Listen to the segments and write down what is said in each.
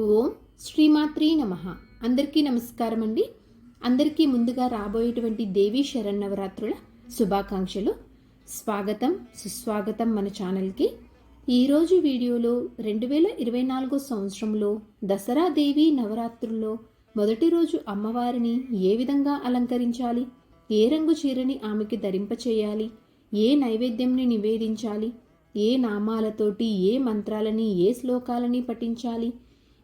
ఓం శ్రీమాత్రి నమ. అందరికీ నమస్కారం అండి అందరికీ ముందుగా రాబోయేటువంటి దేవీ శరన్నవరాత్రుల శుభాకాంక్షలు. స్వాగతం సుస్వాగతం మన ఛానల్కి. ఈరోజు వీడియోలో రెండు వేల ఇరవై నాలుగో సంవత్సరంలో దసరా దేవి నవరాత్రుల్లో మొదటి రోజు అమ్మవారిని ఏ విధంగా అలంకరించాలి? ఏ రంగు చీరని ఆమెకి ధరింపచేయాలి ఏ నైవేద్యంని నివేదించాలి? ఏ నామాలతోటి ఏ మంత్రాలని ఏ శ్లోకాలని పఠించాలి?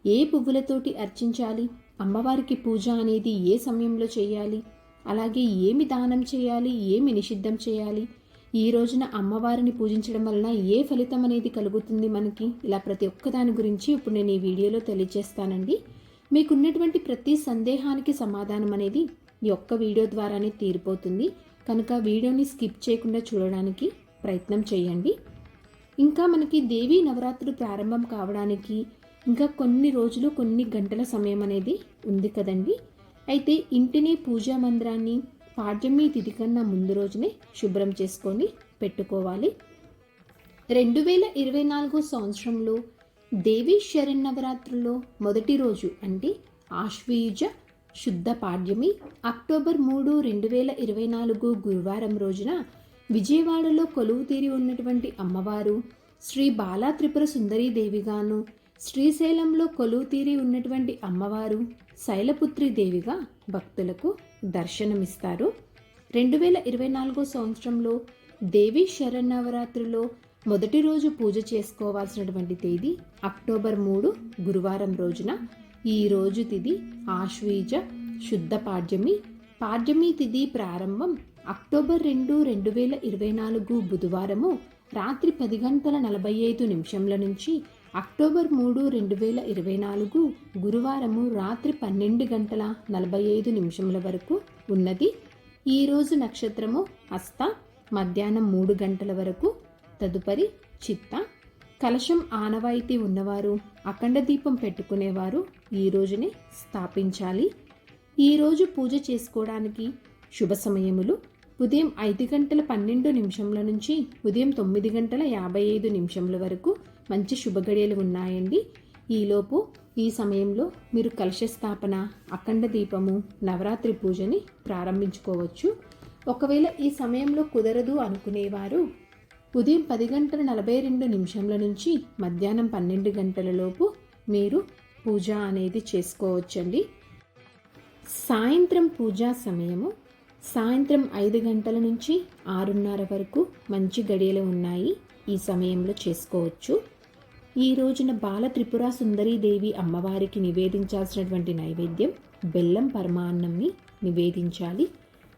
ఏ పువ్వులతోటి అర్చించాలి? అమ్మవారికి పూజ అనేది ఏ సమయంలో చేయాలి? అలాగే ఏమి దానం చేయాలి? ఏమి నిషిద్ధం చేయాలి? ఈ రోజున అమ్మవారిని పూజించడం వలన ఏ ఫలితం అనేది కలుగుతుంది మనకి? ఇలా ప్రతి ఒక్కదాని గురించి ఇప్పుడు నేను ఈ వీడియోలో తెలియజేస్తానండి. మీకున్నటువంటి ప్రతి సందేహానికి సమాధానం అనేది ఈ ఒక్క వీడియో ద్వారానే తీరిపోతుంది. కనుక వీడియోని స్కిప్ చేయకుండా చూడడానికి ప్రయత్నం చేయండి. ఇంకా మనకి దేవీ నవరాత్రులు ప్రారంభం కావడానికి ఇంకా కొన్ని రోజులు కొన్ని గంటల సమయం అనేది ఉంది కదండి. అయితే ఇంటిని పూజా మందిరాన్ని పాడ్యమి తిథి కన్నా ముందు రోజునే శుభ్రం చేసుకొని పెట్టుకోవాలి. రెండు వేల ఇరవై నాలుగో సంవత్సరంలో దేవీ శరన్నవరాత్రుల్లో మొదటి రోజు అంటే ఆశ్వీయుజ శుద్ధ పాడ్యమి అక్టోబర్ మూడు రెండు వేల ఇరవై నాలుగు గురువారం రోజున విజయవాడలో కొలువు తీరి ఉన్నటువంటి అమ్మవారు శ్రీ బాలా త్రిపుర సుందరీదేవిగాను శ్రీశైలంలో కొలువు తీరి ఉన్నటువంటి అమ్మవారు శైలపుత్రి దేవిగా భక్తులకు దర్శనమిస్తారు. రెండు వేల ఇరవై నాలుగో సంవత్సరంలో దేవి శరన్నవరాత్రిలో మొదటి రోజు పూజ చేసుకోవాల్సినటువంటి తేదీ అక్టోబర్ మూడు గురువారం రోజున. ఈ రోజు తిది ఆశ్వీజ శుద్ధ పాడ్యమి. పాడ్యమి తిథి ప్రారంభం అక్టోబర్ రెండు రెండు వేల ఇరవై నాలుగు బుధవారము రాత్రి పది గంటల నలభై ఐదు నిమిషంల నుంచి అక్టోబర్ మూడు రెండు వేల ఇరవై నాలుగు గురువారము రాత్రి పన్నెండు గంటల నలభై ఐదు నిమిషముల వరకు ఉన్నది. ఈరోజు నక్షత్రము హస్త మధ్యాహ్నం మూడు గంటల వరకు. తదుపరి చిత్త. కలశం ఆనవాయితీ ఉన్నవారు అఖండ దీపం పెట్టుకునేవారు ఈ రోజునే స్థాపించాలి. ఈరోజు పూజ చేసుకోవడానికి శుభ సమయములు. ఉదయం ఐదు గంటల పన్నెండు నిమిషంల నుంచి ఉదయం తొమ్మిది గంటల యాభై ఐదు నిమిషంల వరకు మంచి శుభగడియలు ఉన్నాయండి. ఈలోపు ఈ సమయంలో మీరు కలశ స్థాపన అఖండ దీపము నవరాత్రి పూజని ప్రారంభించుకోవచ్చు. ఒకవేళ ఈ సమయంలో కుదరదు అనుకునేవారు ఉదయం పది గంటల నలభై రెండు నిమిషంల నుంచి మధ్యాహ్నం పన్నెండు గంటలలోపు మీరు పూజ అనేది చేసుకోవచ్చండి. సాయంత్రం పూజా సమయము సాయంత్రం ఐదు గంటల నుంచి ఆరున్నర వరకు మంచి గడియలు ఉన్నాయి. ఈ సమయంలో చేసుకోవచ్చు. ఈ రోజున బాల త్రిపుర సుందరీదేవి అమ్మవారికి నివేదించాల్సినటువంటి నైవేద్యం బెల్లం పరమాన్నంని నివేదించాలి.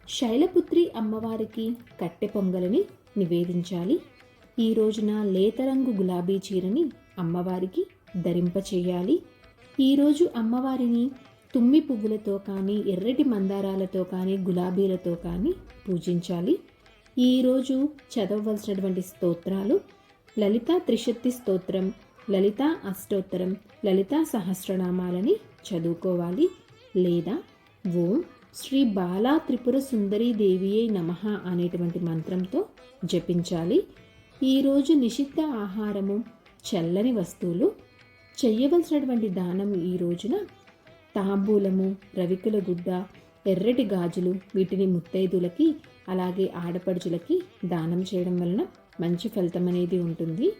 శైలపుత్రి అమ్మవారికి కట్టె పొంగలని నివేదించాలి. ఈ రోజున లేతరంగు గులాబీ చీరని అమ్మవారికి ధరింపచేయాలి ఈరోజు అమ్మవారిని తుమ్మి పువ్వులతో కానీ ఎర్రటి మందారాలతో కానీ గులాబీలతో కానీ పూజించాలి. ఈరోజు చదవవలసినటువంటి స్తోత్రాలు లలిత త్రిశక్తి స్తోత్రం లలిత అష్టోత్తరం లలిత సహస్రనామాలని చదువుకోవాలి. లేదా ఓం శ్రీ బాలా త్రిపుర సుందరీ దేవియే నమ అనేటువంటి మంత్రంతో జపించాలి. ఈరోజు నిషిద్ధ ఆహారము చల్లని వస్తువులు చేయవలసినటువంటి దానం ఈ రోజున తాంబూలము రవికుల గుడ్డ ఎర్రటి గాజులు వీటిని ముత్తైదులకి అలాగే ఆడపడుచులకి దానం చేయడం వలన మంచి ఫలితం అనేది ఉంటుంది.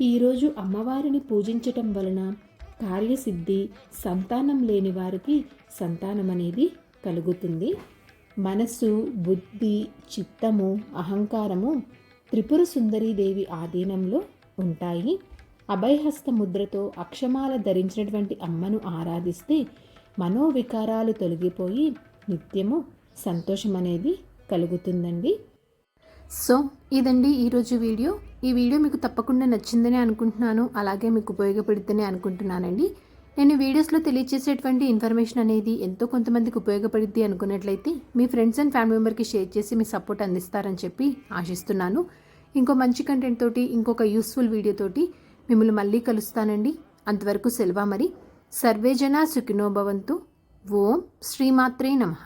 ఈరోజు అమ్మవారిని పూజించటం వలన కార్యసిద్ధి సంతానం లేని వారికి సంతానం అనేది కలుగుతుంది. మనస్సు బుద్ధి చిత్తము అహంకారము త్రిపుర సుందరీదేవి ఆధీనంలో ఉంటాయి. అభయహస్త ముద్రతో అక్షమాల ధరించినటువంటి అమ్మను ఆరాధిస్తే మనోవికారాలు తొలగిపోయి నిత్యము సంతోషం అనేది కలుగుతుందండి. సో ఇదండి ఈరోజు వీడియో. ఈ వీడియో మీకు తప్పకుండా నచ్చిందని అనుకుంటున్నాను. అలాగే మీకు ఉపయోగపడుతుందని అనుకుంటున్నానండి. నేను వీడియోస్లో తెలియజేసేటువంటి ఇన్ఫర్మేషన్ అనేది ఎంతో కొంతమందికి ఉపయోగపడుద్ది అనుకున్నట్లయితే మీ ఫ్రెండ్స్ అండ్ ఫ్యామిలీ మెంబర్కి షేర్ చేసి మీ సపోర్ట్ అందిస్తారని చెప్పి ఆశిస్తున్నాను. ఇంకో మంచి కంటెంట్ తోటి ఇంకొక యూస్ఫుల్ వీడియో తోటి మిమ్మల్ని మళ్ళీ కలుస్తానండి. అంతవరకు సెలవా మరి. సర్వేజన సుఖినోభవంతు ఓం శ్రీమాత్రే నమః.